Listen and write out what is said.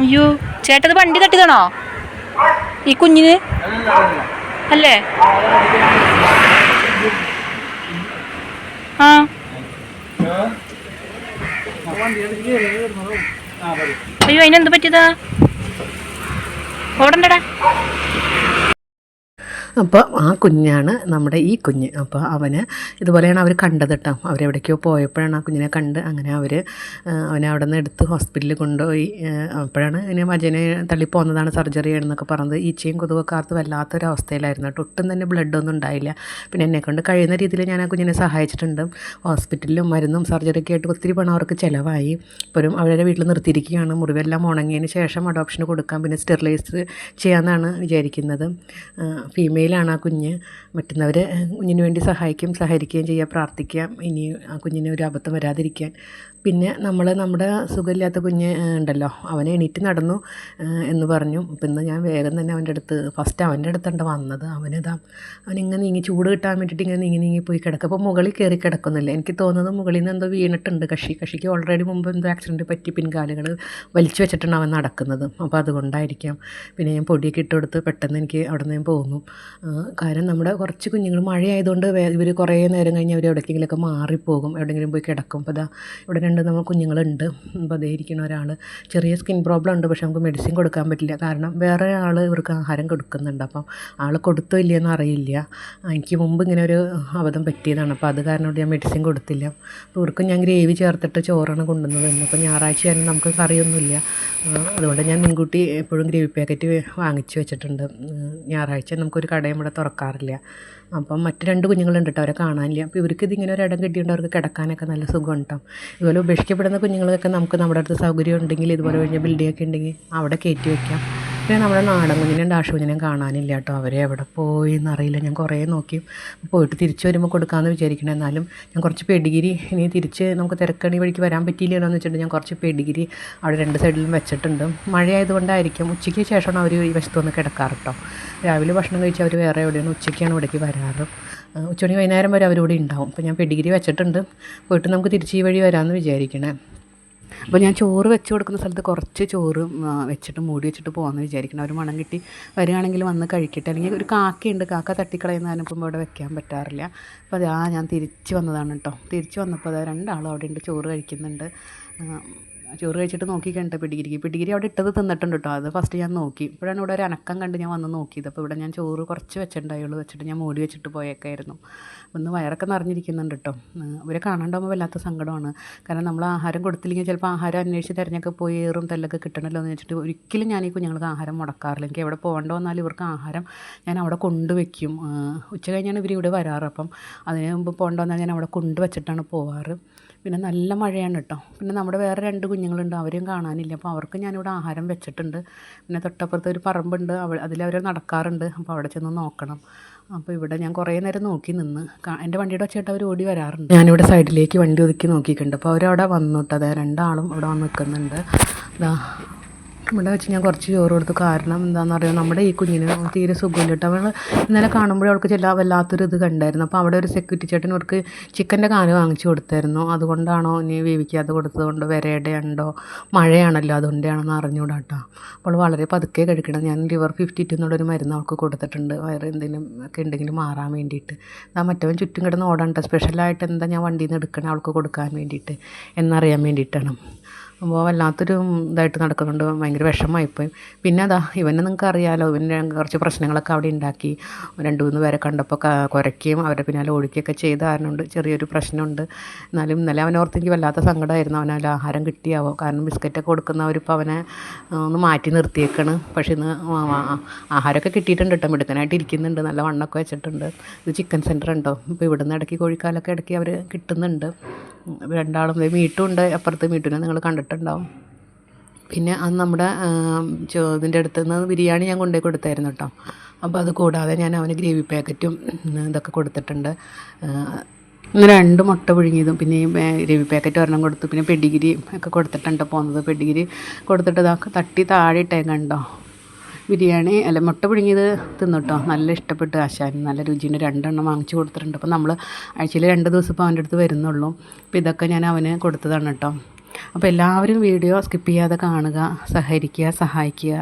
അയ്യോ ചേട്ടത് വണ്ടി തട്ടിയതാണോ? ഈ കുഞ്ഞിന്? അല്ലേ? ആ. അയ്യോ അതിനെന്ത് പറ്റിയതാ? ഓടണ്ടടാ. അപ്പോൾ ആ കുഞ്ഞാണ് നമ്മുടെ ഈ കുഞ്ഞ്. അപ്പോൾ അവന് ഇതുപോലെയാണ് അവർ കണ്ടത് കേട്ടോ. അവരെവിടേക്കോ പോയപ്പോഴാണ് ആ കുഞ്ഞിനെ കണ്ട് അങ്ങനെ അവർ അവനെ അവിടെ നിന്ന് എടുത്ത് ഹോസ്പിറ്റലിൽ കൊണ്ടുപോയി. അപ്പോഴാണ് ഇങ്ങനെ മജനെ തള്ളി പോകുന്നതാണ് സർജറി ചെയ്യണമെന്നൊക്കെ പറഞ്ഞത്. ഈച്ചയും കൊതുകൊക്കെ ആർത്ത് വല്ലാത്തൊരവസ്ഥയിലായിരുന്നു. കേട്ടോ. ഒട്ടും തന്നെ ബ്ലഡൊന്നും ഉണ്ടായില്ല. പിന്നെ എന്നെക്കൊണ്ട് കഴിയുന്ന രീതിയിൽ ഞാൻ ആ കുഞ്ഞിനെ സഹായിച്ചിട്ടുണ്ട്. ഹോസ്പിറ്റലിലും മരുന്നും സർജറിയൊക്കെ ആയിട്ട് ഒത്തിരി പണം അവർക്ക് ചിലവായി. ഇപ്പോഴും അവരുടെ വീട്ടിൽ നിർത്തിയിരിക്കുകയാണ്. മുറിവെല്ലാം ഉണങ്ങിയതിന് ശേഷം അഡോപ്ഷന് കൊടുക്കാം. പിന്നെ സ്റ്റെറിലൈസ് ചെയ്യാമെന്നാണ് വിചാരിക്കുന്നത്. ഫീമെയിലാണ് ആ കുഞ്ഞ്. മറ്റുന്നവർ കുഞ്ഞിന് വേണ്ടി സഹായിക്കും സഹകരിക്കുകയും ചെയ്യുക പ്രാർത്ഥിക്കാം. ഇനി ആ കുഞ്ഞിന് ഒരു അബദ്ധം വരാതിരിക്കാൻ. പിന്നെ നമ്മൾ നമ്മുടെ സുഖമില്ലാത്ത കുഞ്ഞ് ഉണ്ടല്ലോ. അവനെ എണീറ്റ് നടന്നു എന്ന് പറഞ്ഞു. അപ്പം ഇന്ന് ഞാൻ വേഗം തന്നെ അവന്റെ അടുത്ത് ഫസ്റ്റ് അവന്റെ അടുത്തുണ്ട് വന്നത്. അവനിതാ അവനിങ്ങനെ നീങ്ങി ചൂട് കിട്ടാൻ വേണ്ടിയിട്ട് ഇങ്ങനെ നീങ്ങി നീങ്ങി പോയി കിടക്കും. അപ്പോൾ മുകളിൽ കയറി കിടക്കുന്നില്ല. എനിക്ക് തോന്നുന്നത് മുകളിൽ നിന്ന് എന്തോ വീണിട്ടുണ്ട് കഷി കഷിക്ക് ഓൾറെഡി മുമ്പ് എന്തോ ആക്സിഡന്റ് പറ്റി പിൻകാലുകൾ വലിച്ചു വെച്ചിട്ടാണ് അവൻ നടക്കുന്നത്. അപ്പോൾ അതുകൊണ്ടായിരിക്കാം. പിന്നെ ഞാൻ പൊടിയൊക്കെ ഇട്ട് കൊടുത്ത് പെട്ടെന്ന് എനിക്ക് അവിടെ നിന്ന് പോന്നു ആ, കാരണം നമ്മുടെ കുറച്ച് കുഞ്ഞുങ്ങൾ മഴയായതുകൊണ്ട് ഇവർ കുറേ നേരം കഴിഞ്ഞ് അവർ എവിടേക്കെങ്കിലുമൊക്കെ മാറിപ്പോകും. എവിടെയെങ്കിലും പോയി കിടക്കും. അപ്പോൾ അതാ ഇവിടെ രണ്ട് നമ്മൾ കുഞ്ഞുങ്ങളുണ്ട്. അപ്പോൾ അതേ ഇരിക്കുന്ന ഒരാൾ ചെറിയ സ്കിൻ പ്രോബ്ലം ഉണ്ട്. പക്ഷെ നമുക്ക് മെഡിസിൻ കൊടുക്കാൻ പറ്റില്ല. കാരണം വേറെ ആൾ ഇവർക്ക് ആഹാരം കൊടുക്കുന്നുണ്ട്. അപ്പം ആൾ കൊടുത്തോ ഇല്ലയെന്ന് അറിയില്ല. എനിക്ക് മുമ്പ് ഇങ്ങനെ ഒരു അബദ്ധം പറ്റിയതാണ്. അപ്പോൾ അത് കാരണം ഞാൻ മെഡിസിൻ കൊടുത്തില്ല. അപ്പോൾ ഇവർക്ക് ഞാൻ ഗ്രേവി ചേർത്തിട്ട് ചോറാണ് കൊണ്ടുവന്നത് ഇന്നിപ്പോൾ ഞായറാഴ്ച തന്നെ നമുക്ക് കറിയൊന്നുമില്ല. അതുകൊണ്ട് ഞാൻ മുൻകൂട്ടി എപ്പോഴും ഗ്രേവി പാക്കറ്റ് വാങ്ങിച്ചു വെച്ചിട്ടുണ്ട്. ഞായറാഴ്ച നമുക്കൊരു കടയും ഇവിടെ തുറക്കാറില്ല. അപ്പം മറ്റ് രണ്ട് കുഞ്ഞുങ്ങളുണ്ട് കേട്ടോ അവരെ കാണാനില്ല. അപ്പോൾ ഇവർക്ക് ഇതിങ്ങനെ ഒരു ഇടം കിട്ടിയുണ്ട് അവർക്ക് കിടക്കാനൊക്കെ നല്ല സുഖം ഉണ്ടാവും ഇതുപോലെ ഉപേക്ഷിക്കപ്പെടുന്ന കുഞ്ഞുങ്ങളൊക്കെ നമുക്ക് നമ്മുടെ അടുത്ത് സൗകര്യം ഉണ്ടെങ്കിൽ ഇതുപോലെ കഴിഞ്ഞ ബിൽഡിംഗ് ഒക്കെ ഉണ്ടെങ്കിൽ അവിടെ കയറ്റി വയ്ക്കാം പിന്നെ നമ്മുടെ നാടൻ കുഞ്ഞിനെയും ഡാഷ് കുഞ്ഞിനെയും കാണാനില്ല കേട്ടോ. അവരെ എവിടെ പോയി എന്നറിയില്ല ഞാൻ കുറേ നോക്കി. പോയിട്ട് തിരിച്ച് വരുമ്പോൾ കൊടുക്കാമെന്ന് വിചാരിക്കണം. എന്നാലും ഞാൻ കുറച്ച് പെഡിഗിരി ഇനി തിരിച്ച് നമുക്ക് തിരക്കണി വഴിക്ക് വരാൻ പറ്റിയില്ലല്ലോ എന്ന് വെച്ചിട്ട് ഞാൻ കുറച്ച് പെഡിഗിരി അവിടെ രണ്ട് സൈഡിലും വെച്ചിട്ടുണ്ട്. മഴയായതുകൊണ്ടായിരിക്കും ഉച്ചയ്ക്ക് ശേഷമാണ് അവർ ഈ വശത്ത് വന്ന് കിടക്കാറ് കേട്ടോ രാവിലെ ഭക്ഷണം കഴിച്ച് അവർ വേറെ എവിടെയാണ് ഉച്ചയ്ക്കാണ് ഇവിടേക്ക് വരാറ്. ഉച്ചമണി വൈകുന്നേരം വരെ അവരിവിടെ ഉണ്ടാവും. അപ്പോൾ ഞാൻ പെഡിഗിരി വെച്ചിട്ടുണ്ട്. പോയിട്ട് നമുക്ക് തിരിച്ച് ഈ വഴി വരാമെന്ന് വിചാരിക്കണേ. അപ്പോൾ ഞാൻ ചോറ് വെച്ച് കൊടുക്കുന്ന സ്ഥലത്ത് കുറച്ച് ചോറ് വെച്ചിട്ട് മൂടി വെച്ചിട്ട് പോകാമെന്ന് വിചാരിക്കണം അവർ മണം കിട്ടി വരികയാണെങ്കിൽ വന്ന് കഴിക്കട്ടെ. അല്ലെങ്കിൽ ഒരു കാക്കയുണ്ട് കാക്ക തട്ടിക്കളയുന്ന അതിനിപ്പം ഇവിടെ വെക്കാൻ പറ്റാറില്ല. അപ്പോൾ അതാ ഞാൻ തിരിച്ച് വന്നതാണ് കേട്ടോ. തിരിച്ച് വന്നപ്പോൾ അതാ രണ്ടാളും അവിടെ ഉണ്ട് ചോറ് കഴിക്കുന്നുണ്ട്. ആ, ചോറ് കഴിച്ചിട്ട് നോക്കി കണ്ടിട്ട് പിടിഗിരിക്ക് പിടിഗിരി അവിടെ ഇട്ടത് തിന്നിട്ടുണ്ട് കേട്ടോ. അത് ഫസ്റ്റ് ഞാൻ നോക്കി. ഇപ്പോഴാണ് ഇവിടെ ഒരു അനക്കം കണ്ട് ഞാൻ വന്ന് നോക്കിയത്. അപ്പോൾ ഇവിടെ ഞാൻ ചോറ് കുറച്ച് വെച്ചിട്ടുണ്ടായുള്ളൂ. വെച്ചിട്ട് ഞാൻ മൂടി വെച്ചിട്ട് പോയേക്കായിരുന്നു. ഒന്ന് വയറൊക്കെ നിറഞ്ഞിരിക്കുന്നുണ്ട് കേട്ടോ. ഇവരെ കാണണ്ടാകുമ്പോൾ വല്ലാത്ത സങ്കടമാണ്. കാരണം നമ്മൾ ആഹാരം കൊടുത്തില്ലെങ്കിൽ ചിലപ്പോൾ ആഹാരം അന്വേഷിച്ച് തിരഞ്ഞൊക്കെ പോയി ഏറും തല്ലൊക്കെ കിട്ടണമല്ലോ എന്ന് വെച്ചിട്ട് ഒരിക്കലും ഞാൻ ഈ കുഞ്ഞുങ്ങൾക്ക് ആഹാരം മുടക്കാറില്ല. എനിക്ക് എവിടെ പോകേണ്ട വന്നാലും ഇവർക്ക് ആഹാരം ഞാൻ അവിടെ കൊണ്ടുവയ്ക്കും ഉച്ച കഴിഞ്ഞാണ് ഇവർ ഇവിടെ വരാറ്. അപ്പം അതിന് മുമ്പ് പോകേണ്ട വന്നാൽ ഞാൻ അവിടെ കൊണ്ടുവച്ചിട്ടാണ് പോവാറ്. പിന്നെ നല്ല മഴയാണ് കേട്ടോ. പിന്നെ നമ്മുടെ വേറെ രണ്ട് കുഞ്ഞുങ്ങളുണ്ട് അവരെയും കാണാനില്ല. അപ്പോൾ അവർക്ക് ഞാനിവിടെ ആഹാരം വെച്ചിട്ടുണ്ട്. പിന്നെ തൊട്ടപ്പുറത്ത് ഒരു പറമ്പുണ്ട് അവ അതിലവർ നടക്കാറുണ്ട്. അപ്പോൾ അവിടെ ചെന്ന് നോക്കണം. അപ്പോൾ ഇവിടെ ഞാൻ കുറേ നേരം നോക്കി നിന്ന്. എന്റെ വണ്ടിയുടെ വെച്ചിട്ട് അവർ ഓടി വരാറുണ്ട്. ഞാനിവിടെ സൈഡിലേക്ക് വണ്ടി ഒതുക്കി നോക്കിയിട്ടുണ്ട്. അപ്പോൾ അവരവിടെ വന്നു കേട്ടോ. അതെ രണ്ടാളും ഇവിടെ വന്ന് നിൽക്കുന്നുണ്ട്. ഇതാ ഇവിടെ വെച്ച് ഞാൻ കുറച്ച് ചോറ് കൊടുത്തു. കാരണം എന്താണെന്ന് പറയുക നമ്മുടെ ഈ കുഞ്ഞിന് തീരെ സുഖമില്ല കേട്ടോ. അവൾ ഇന്നലെ കാണുമ്പോഴേ അവൾക്ക് ചില വല്ലാത്തൊരു ഇത് കണ്ടായിരുന്നു. അപ്പോൾ അവിടെ ഒരു സെക്യൂരിറ്റി ചേട്ടൻ അവർക്ക് ചിക്കന്റെ കാൽ വാങ്ങിച്ചു കൊടുത്തായിരുന്നു. അതുകൊണ്ടാണോ ഇനി വേവിക്കാതെ കൊടുത്തതുകൊണ്ട് വരയുടെ വിരയുടെ ഉണ്ടോ മഴയാണല്ലോ അതുകൊണ്ടാണെന്ന് അറിഞ്ഞുകൂടാ കേട്ടോ. അപ്പോൾ വളരെ പതുക്കെ കഴിക്കണം. ഞാൻ ലിവർ ഫിഫ്റ്റി ടു എന്നുള്ളൊരു മരുന്ന് അവൾക്ക് കൊടുത്തിട്ടുണ്ട്. വയറ് എന്തെങ്കിലും ഒക്കെ ഉണ്ടെങ്കിൽ മാറാൻ വേണ്ടിയിട്ട്. ആ മറ്റവൻ ചുറ്റും കിടന്ന് ഓടണ്ട സ്പെഷ്യലായിട്ട് എന്താ ഞാൻ വണ്ടിയിൽ നിന്ന് എടുക്കണേ അവൾക്ക് കൊടുക്കാൻ വേണ്ടിയിട്ട്. എന്നറിയാൻ വേണ്ടിയിട്ടാണ്. അപ്പോൾ വല്ലാത്തൊരു ഇതായിട്ട് നടക്കുന്നുണ്ട്. ഭയങ്കര വിഷമമായിപ്പോയി. പിന്നെ അതാ ഇവനെ നിങ്ങൾക്ക് അറിയാമല്ലോ ഇവന്റെ കുറച്ച് പ്രശ്നങ്ങളൊക്കെ അവിടെ ഉണ്ടാക്കി. രണ്ട് മൂന്ന് പേരെ കണ്ടപ്പോൾ കുരയ്ക്കുകയും അവരുടെ പിന്നാലെ ഓടിക്കുകയൊക്കെ ചെയ്ത കാരണമുണ്ട്. ചെറിയൊരു പ്രശ്നമുണ്ട്. എന്നാലും ഇന്നലെ അവനോർത്ത് എനിക്ക് വല്ലാത്ത സങ്കടമായിരുന്നു. അവനല്ല ആഹാരം കിട്ടിയാവോ? കാരണം ബിസ്ക്കറ്റൊക്കെ കൊടുക്കുന്നവരിപ്പോൾ അവനെ ഒന്ന് മാറ്റി നിർത്തിയേക്കാണ്. പക്ഷേ ഇന്ന് ആഹാരമൊക്കെ കിട്ടിയിട്ടുണ്ട് കേട്ടോ. മിടുക്കനായിട്ട് ഇരിക്കുന്നുണ്ട്. നല്ല വണ്ണൊക്കെ വെച്ചിട്ടുണ്ട്. ഇത് ചിക്കൻ സെന്റർ ഉണ്ടോ? ഇപ്പോൾ ഇവിടുന്ന് ഇടയ്ക്ക് കോഴിക്കാലൊക്കെ ഇടയ്ക്ക് അവർ കിട്ടുന്നുണ്ട്. രണ്ടാളും ദേ മീട്ടും ഉണ്ട് അപ്പുറത്ത് മീട്ടിനെ നിങ്ങൾ കണ്ടിട്ടുണ്ടാവും. പിന്നെ അന്ന് നമ്മുടെ ഇതിന്റെ അടുത്ത് നിന്ന് ബിരിയാണി ഞാൻ കൊണ്ടുപോയി കൊടുത്തായിരുന്നു കേട്ടോ. അപ്പോൾ അത് കൂടാതെ ഞാൻ അവന് ഗ്രേവി പാക്കറ്റും ഇതൊക്കെ കൊടുത്തിട്ടുണ്ട്. രണ്ട് മുട്ട പുഴുങ്ങിയതും പിന്നെ ഈ ഗ്രേവി പാക്കറ്റ് ഒരെണ്ണം കൊടുത്തു. പിന്നെ പെഡിഗിരി ഒക്കെ കൊടുത്തിട്ടുണ്ട്. പോകുന്നത് പെഡിഗിരി കൊടുത്തിട്ട് ഇതൊക്കെ തട്ടി താഴെ ഇട്ടേം കണ്ടോ ബിരിയാണി അല്ല മുട്ട പുഴുങ്ങിയത് തിന്നിട്ടോ നല്ല ഇഷ്ടപ്പെട്ടു ആശാൻ. നല്ല രുചിന് രണ്ടെണ്ണം വാങ്ങിച്ചു കൊടുത്തിട്ടുണ്ട്. അപ്പോൾ നമ്മൾ ആഴ്ചയിൽ രണ്ട് ദിവസം ഇപ്പോൾ അവന്റെ അടുത്ത് വരുന്നുള്ളൂ. അപ്പോൾ ഇതൊക്കെ ഞാൻ അവന് കൊടുത്തതാണ് കേട്ടോ അപ്പോൾ എല്ലാവരും വീഡിയോ സ്കിപ്പ് ചെയ്യാതെ കാണുക സഹകരിക്കുക സഹായിക്കുക.